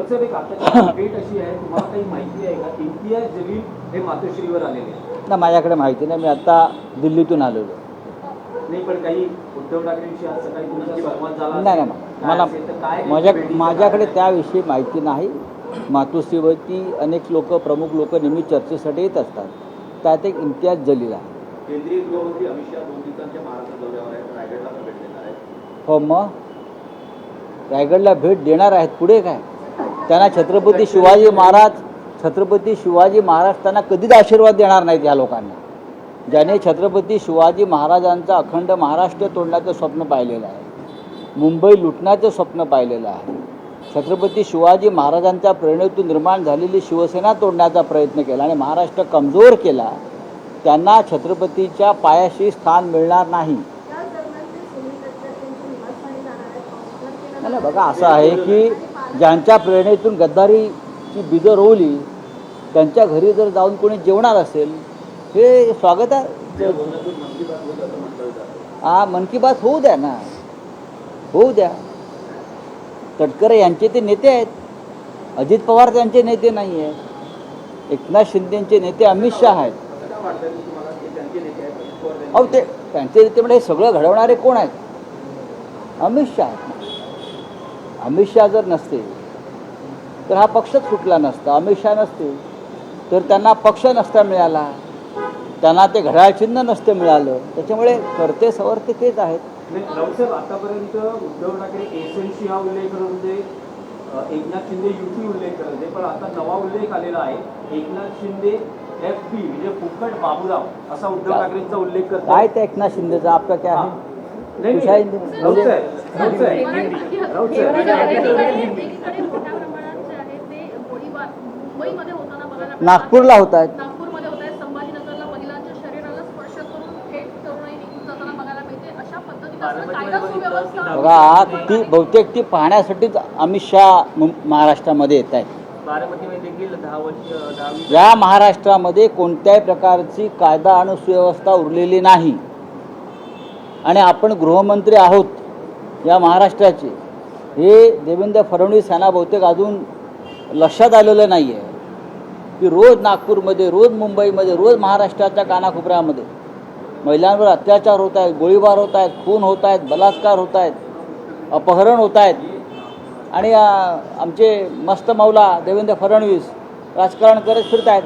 एक अपडेट अशी आहे तुम्हाला काही माहिती आहे का? इम्तियाज जलील हे मातोश्रीवर आलेले आहेत. ना माझ्याकडे माहिती नाही मी आता दिल्लीतून आलेलो. नाही पण काही उद्धव ठाकरेंशी आज सकाळी तुमचा संवाद झाला? नाही नाही मला माझ्या माझ्याकडे? त्याविषयी माहिती नाही. मातोश्रीवरती अनेक लोक प्रमुख लोक नेहमी चर्चेसाठी येत असतात. त्यात एक इम्तियाज जलील आहे. केंद्रीय गृहमंत्री अमित शहा दोन दिवसांच्या महाराष्ट्र दौऱ्यावर आहेत रायगडला पण भेट देणार आहेत. हो मग? रायगडला भेट देणार आहेत. पुढे काय? त्यांना छत्रपती शिवाजी महाराज छत्रपती शिवाजी महाराज त्यांना कधीच आशीर्वाद देणार नाहीत या लोकांना. ज्याने छत्रपती शिवाजी महाराजांचा अखंड महाराष्ट्र तोडण्याचं स्वप्न पाहिलेलं आहे. मुंबई लुटण्याचं स्वप्न पाहिलेलं आहे. छत्रपती शिवाजी महाराजांच्या प्रेरणेतून निर्माण झालेली शिवसेना तोडण्याचा प्रयत्न केला आणि महाराष्ट्र कमजोर केला त्यांना छत्रपतीच्या पायाशी स्थान मिळणार नाही. नाही नाही, बघा असं आहे की ज्यांच्या प्रेरणेतून गद्दारीची बीजं रोवली त्यांच्या घरी जर जाऊन कोणी जेवणार असेल हे स्वागत आहे. हा मन की बात होऊ द्या ना. होऊ द्या. तटकरे यांचे ते नेते आहेत. अजित पवार त्यांचे नेते नाही आहेत एकनाथ शिंदेचे नेते अमित शहा आहेत. अहो ते त्यांचे नेते म्हणजे हे सगळं घडवणारे कोण आहेत? अमित शहा आहेत. अमित शहा जर नसते तर हा पक्षच फुटला नसता. अमित शहा नसते तर त्यांना पक्ष नसता मिळाला. त्यांना ते घड्याळ चिन्ह नसतं मिळालं. त्याच्यामुळे करते सवर्ते तेच आहेत. राऊतसाहेब आतापर्यंत उद्धव ठाकरे एसएनसी हा उल्लेख करत होते अ, एकनाथ शिंदे युती उल्लेख करत होते. पण आता नवा उल्लेख आलेला आहे. एकनाथ शिंदे एफ बी म्हणजे फुकट बाबूराव असा उद्धव? ठाकरेंचा उल्लेख करतो काय ते एकनाथ शिंदेचा आपका क्या. आहे? नागपूरला होत आहेत. बघा ती बहुतेक ती पाहण्यासाठीच अमित शहा महाराष्ट्रामध्ये येत आहेत. या महाराष्ट्रामध्ये कोणत्याही प्रकारची कायदा आणि सुव्यवस्था उरलेली नाही. आणि आपण गृहमंत्री आहोत या महाराष्ट्राचे हे देवेंद्र फडणवीस यांना बहुतेक अजून लक्षात आलेलं नाही आहे की रोज नागपूरमध्ये रोज मुंबईमध्ये रोज महाराष्ट्राच्या कानाकोपऱ्यामध्ये महिलांवर अत्याचार होत आहेत गोळीबार होत आहेत खून होत आहेत बलात्कार होत आहेत अपहरण होत आहेत. आणि आमचे मस्त मौला देवेंद्र फडणवीस राजकारण करत फिरत आहेत.